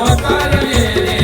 लवकर